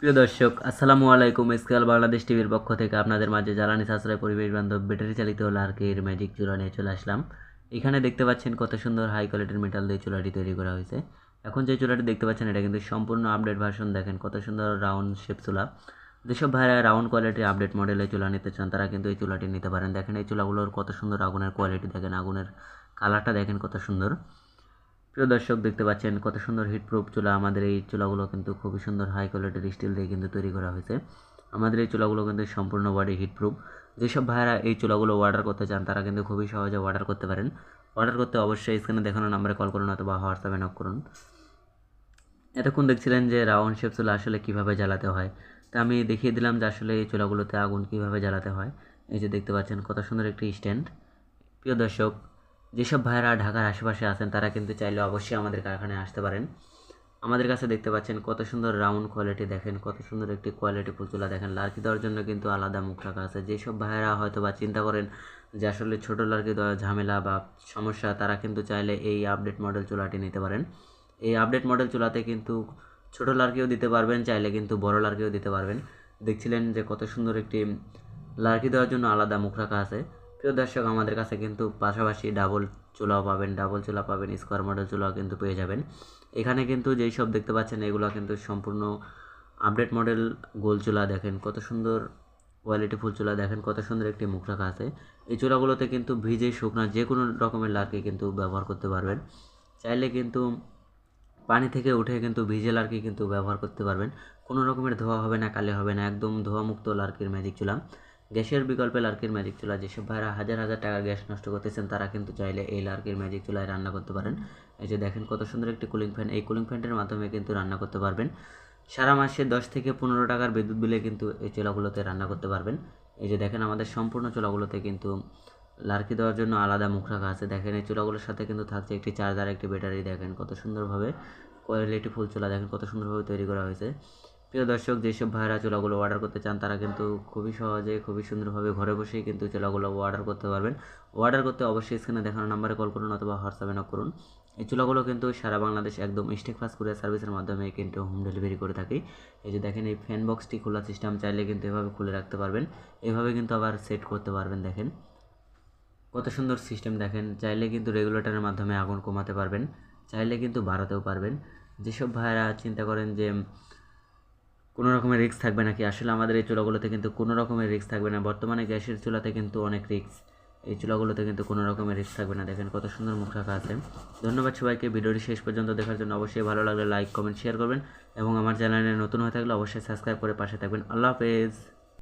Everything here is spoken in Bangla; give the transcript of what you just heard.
প্রিয় দর্শক, আসসালামু আলাইকুম। স্কেল বাংলাদেশ টিভির পক্ষ থেকে আপনাদের মাঝে জ্বালানি সাশ্রয় পরিবেশ বান্ধব ব্যাটারি চালিত লার্কের ম্যাজিক চুলা নিয়ে চলে আসলাম। এখানে দেখতে পাচ্ছেন কত সুন্দর হাই কোয়ালিটির মেটাল দিয়ে চুলাটি তৈরি করা হয়েছে। এখন যে চুলাটি দেখতে পাচ্ছেন, এটা কিন্তু সম্পূর্ণ আপডেট ভার্সন দেখেন, কত সুন্দর রাউন্ড শেপ চুলা। যেসব ভাইরা রাউন্ড কোয়ালিটির আপডেট মডেলের চুলা নিতে চান, তারা কিন্তু এই চুলাটি নিতে পারেন। দেখেন এই চুলাগুলোর কত সুন্দর আগুনের কোয়ালিটি দেখেন আগুনের কালারটা দেখেন কত সুন্দর। প্রিয় দর্শক, দেখতে পাচ্ছেন কত সুন্দর হিট প্রুফ চুলা। আমাদের এই চুলাগুলো কিন্তু খুবই সুন্দর হাই কোয়ালিটির স্টিল দিয়ে কিন্তু তৈরি করা হয়েছে। আমাদের এই চুলাগুলো কিন্তু সম্পূর্ণ বডি হিট প্রুফ যেসব ভাইরা এই চুলাগুলো অর্ডার করতে চান, তারা কিন্তু খুবই সহজে অর্ডার করতে পারেন। অর্ডার করতে অবশ্যই স্ক্রিনে দেখানো নাম্বারে কল করুন অথবা হোয়াটসঅ্যাপে নক করুন। এতক্ষণ দেখছিলেন যে রাউন্ড শেপ চুলা আসলে কীভাবে জ্বালাতে হয়। তা আমি দেখিয়ে দিলাম যে আসলে এই চুলাগুলোতে আগুন কীভাবে জ্বালাতে হয়। এই যে দেখতে পাচ্ছেন কত সুন্দর একটি স্ট্যান্ড প্রিয় দর্শক যেসব ভাইয়েরা ঢাকার আশেপাশে আছেন, তারা কিন্তু চাইলে অবশ্যই আমাদের কারখানায় আসতে পারেন। আমাদের কাছে দেখতে পাচ্ছেন কত সুন্দর রাউন্ড কোয়ালিটি দেখেন, কত সুন্দর একটি কোয়ালিটি চুলা দেখেন। লার্কি দেওয়ার জন্য কিন্তু আলাদা মুখ রাখা আছে। যেসব ভাইয়েরা হয়তো বা চিন্তা করেন যে আসলে ছোটো লার্কি দেওয়ার ঝামেলা বা সমস্যা, তারা কিন্তু চাইলে এই আপডেট মডেল চুলাটি নিতে পারেন। এই আপডেট মডেল চুলাতে কিন্তু ছোটো লার্কিও দিতে পারবেন, চাইলে কিন্তু বড় লার্কিও দিতে পারবেন। দেখছিলেন যে কত সুন্দর একটি লার্কি দেওয়ার জন্য আলাদা মুখ রাখা আছে। প্রিয় দর্শক, আমাদের কাছে কিন্তু পাশাপাশি ডাবল চুলাও পাবেন ডাবল চুলা পাবেন স্কোয়ার মডেল চুলাও কিন্তু পেয়ে যাবেন। এখানে কিন্তু যেই সব দেখতে পাচ্ছেন, এগুলো কিন্তু সম্পূর্ণ আপডেট মডেল গোল চুলা দেখেন, কত সুন্দর কোয়ালিটি ফুল চুলা দেখেন, কত সুন্দর একটি মুখ রাখা আছে। এই চুলাগুলোতে কিন্তু ভিজে শুকনা যে কোনো রকমের লার্কি কিন্তু ব্যবহার করতে পারবেন। চাইলে কিন্তু পানি থেকে উঠে কিন্তু ভিজে লার্কি কিন্তু ব্যবহার করতে পারবেন। কোনো রকমের ধোয়া হবে না, কালে হবে না, একদম ধোয়া মুক্ত লার্কির ম্যাজিক চুলা। গ্যাসের বিকল্পে লার্কির ম্যাজিক চুলা যেসব ভাইরা হাজার হাজার টাকা গ্যাস নষ্ট করতেছেন, তারা কিন্তু চাইলে এই লার্কির ম্যাজিক চুলায় রান্না করতে পারেন। এই যে দেখেন কত সুন্দর একটি কুলিং ফ্যান। এই কুলিং ফ্যানটির মাধ্যমে কিন্তু রান্না করতে পারবেন। সারা মাসে দশ থেকে পনেরো টাকার বিদ্যুৎ বিলে কিন্তু এই চুলাগুলোতে রান্না করতে পারবেন। এই যে দেখেন আমাদের সম্পূর্ণ চুলাগুলোতে কিন্তু লার্কি দেওয়ার জন্য আলাদা মুখ রাখা আছে। দেখেন এই চুলাগুলোর সাথে কিন্তু থাকছে একটি চার্জার, একটি ব্যাটারি। দেখেন কত সুন্দরভাবে কোয়ালিটি ফুল চুলা দেখেন কত সুন্দরভাবে তৈরি করা হয়েছে। প্রিয় দর্শক যেসব ভাইরা চুলাগুলো অর্ডার করতে চান, তারা কিন্তু খুবই সহজে, খুবই সুন্দরভাবে ঘরে বসেই কিন্তু চুলাগুলো অর্ডার করতে পারবেন। অর্ডার করতে অবশ্যই স্ক্রিনে দেখানো নাম্বারে কল করুন অথবা হোয়াটসঅ্যাপে নক করুন। এই চুলাগুলো কিন্তু সারা বাংলাদেশ একদম স্টেক ফাস্ট কুরিয়ার সার্ভিসের মাধ্যমে কিন্তু হোম ডেলিভারি করে থাকি। এই যে দেখেন, এই ফ্যান বক্সটি খোলা সিস্টেম চাইলে কিন্তু এভাবে খুলে রাখতে পারবেন। এভাবে কিন্তু আবার সেট করতে পারবেন, দেখেন। কত সুন্দর সিস্টেম দেখেন। চাইলে কিন্তু রেগুলেটরের মাধ্যমে আগুন কমাতে পারবেন, চাইলে কিন্তু বাড়াতেও পারবেন। যেসব ভাইয়েরা চিন্তা করেন যে কোনো রকমের রিস্ক থাকবে না কি আসলে আমাদের এই চুলাগুলোতে কিন্তু কোনো রকমের রিস্ক থাকবে না। বর্তমানে গ্যাসের চুলাতে কিন্তু অনেক রিস্ক এই চুলাগুলোতে কিন্তু কোনো রকমের রিস্ক থাকবে না। দেখেন কত সুন্দর মুখ রাখা আছে। ধন্যবাদ সবাইকে। ভিডিওটি শেষ পর্যন্ত দেখার জন্য অবশ্যই ভালো লাগলে লাইক কমেন্ট শেয়ার করবেন এবং আমার চ্যানেলে নতুন হয়ে থাকলে অবশ্যই সাবস্ক্রাইব করে পাশে থাকবেন। আল্লাহ হাফেজ।